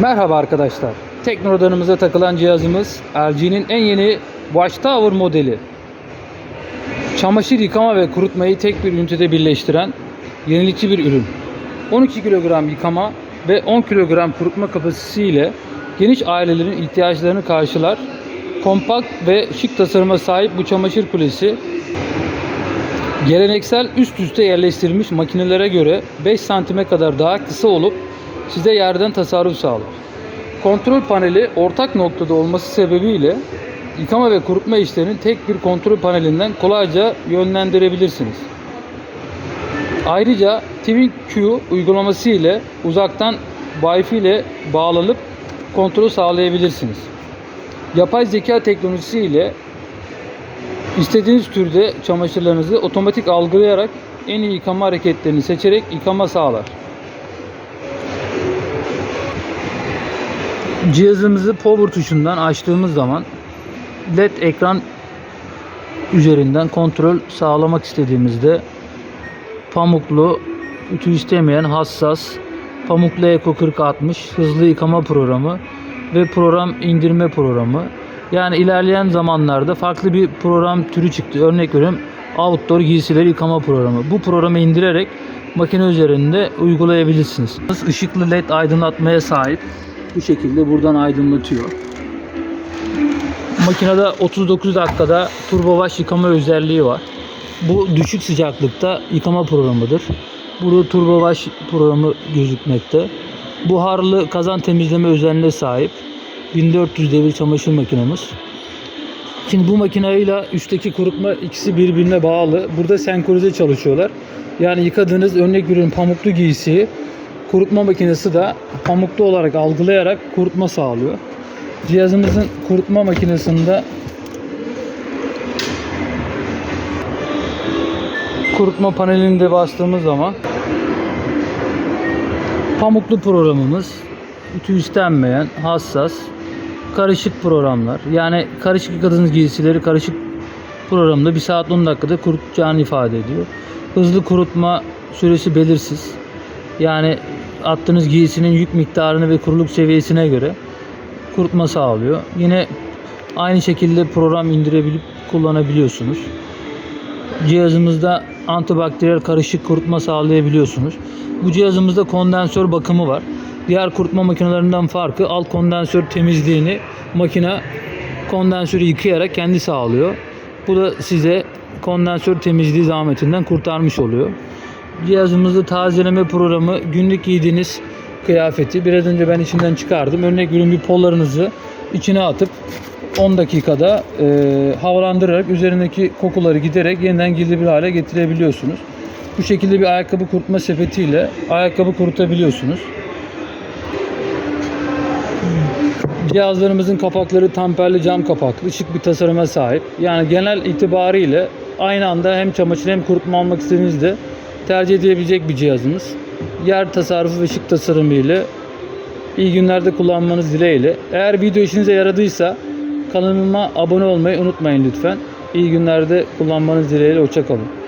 Merhaba arkadaşlar. Teknodanımıza takılan cihazımız LG'nin en yeni Watchtower modeli. Çamaşır yıkama ve kurutmayı tek bir ünitede birleştiren yenilikçi bir ürün. 12 kilogram yıkama ve 10 kilogram kurutma kapasitesiyle geniş ailelerin ihtiyaçlarını karşılar. Kompakt ve şık tasarıma sahip bu çamaşır kulesi Geleneksel üst üste yerleştirilmiş makinelere göre 5 santime kadar daha kısa olup size yerden tasarruf sağlar. Kontrol paneli ortak noktada olması sebebiyle yıkama ve kurutma işlerini tek bir kontrol panelinden kolayca yönlendirebilirsiniz. Ayrıca TwinQ uygulaması ile uzaktan Wi-Fi ile bağlanıp kontrolü sağlayabilirsiniz. Yapay zeka teknolojisi ile İstediğiniz türde çamaşırlarınızı otomatik algılayarak en iyi yıkama hareketlerini seçerek yıkama sağlar. Cihazımızı power tuşundan açtığımız zaman LED ekran üzerinden kontrol sağlamak istediğimizde pamuklu, ütü istemeyen hassas, pamuklu Eco 4060 hızlı yıkama programı ve program indirme programı. Yani ilerleyen zamanlarda farklı bir program türü çıktı. Örnek veriyorum outdoor giysileri yıkama programı. Bu programı indirerek makine üzerinde uygulayabilirsiniz. Işıklı led aydınlatmaya sahip. Bu şekilde buradan aydınlatıyor. Makinede 39 dakikada turbo wash yıkama özelliği var. Bu düşük sıcaklıkta yıkama programıdır. Burada turbo wash programı gözükmekte. Buharlı kazan temizleme özelliğine sahip. 1400 devir çamaşır makinemiz. Şimdi bu makineyle üstteki kurutma ikisi birbirine bağlı. Burada senkronize çalışıyorlar. Yani yıkadığınız örnek veriyorum pamuklu giysiyi kurutma makinesi de pamuklu olarak algılayarak kurutma sağlıyor. Cihazımızın kurutma makinesinde kurutma panelinde bastığımız zaman pamuklu programımız ütü istenmeyen, hassas, karışık programlar. Yani karışık yıkadığınız giysileri karışık programda 1 saat 10 dakikada kurutacağını ifade ediyor. Hızlı kurutma süresi belirsiz. Yani attığınız giysinin yük miktarını ve kuruluk seviyesine göre kurutma sağlıyor. Yine aynı şekilde program indirebilip kullanabiliyorsunuz. Cihazımızda antibakteriyel karışık kurutma sağlayabiliyorsunuz. Bu cihazımızda kondansör bakımı var. Diğer kurutma makinelerinden farkı alt kondansör temizliğini makine kondansörü yıkayarak kendi sağlıyor. Bu da size kondansör temizliği zahmetinden kurtarmış oluyor. Cihazımızda tazeleme programı günlük giydiğiniz kıyafeti biraz önce ben içinden çıkardım. Örnek veriyorum bir pollarınızı içine atıp 10 dakikada e, havalandırarak üzerindeki kokuları giderek yeniden giyilebilir hale getirebiliyorsunuz. Bu şekilde bir ayakkabı kurutma sepetiyle ayakkabı kurutabiliyorsunuz. Cihazlarımızın kapakları tamperli cam kapaklı, şık bir tasarıma sahip. Yani genel itibariyle aynı anda hem çamaşır hem kurutma almak istediğinizde tercih edilebilecek bir cihazımız. Yer tasarrufu ve şık tasarımı ile iyi günlerde kullanmanız dileğiyle. Eğer video işinize yaradıysa kanalıma abone olmayı unutmayın lütfen. İyi günlerde kullanmanız dileğiyle. Hoşçakalın.